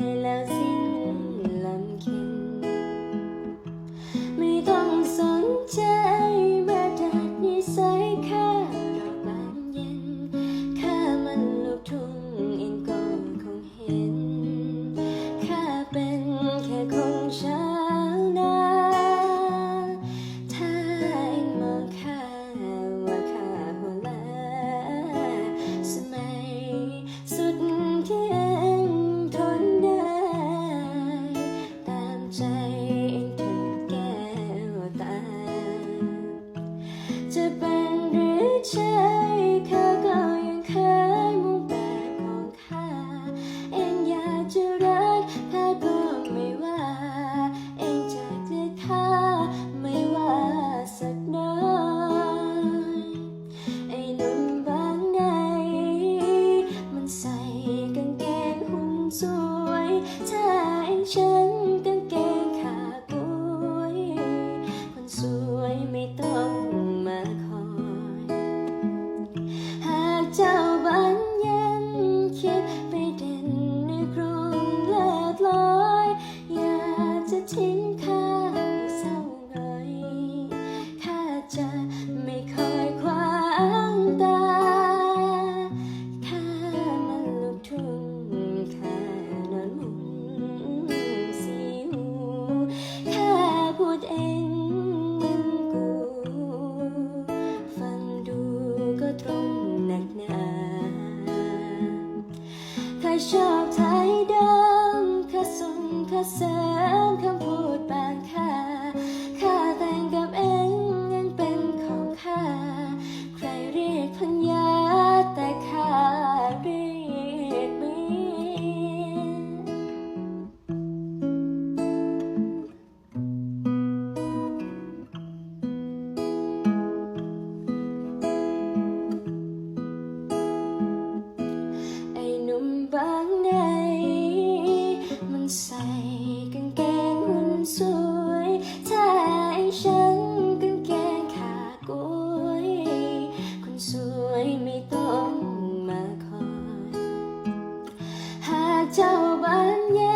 love. ชอบไทยเดิมคำสนคำเสริคำพ 蜿蜒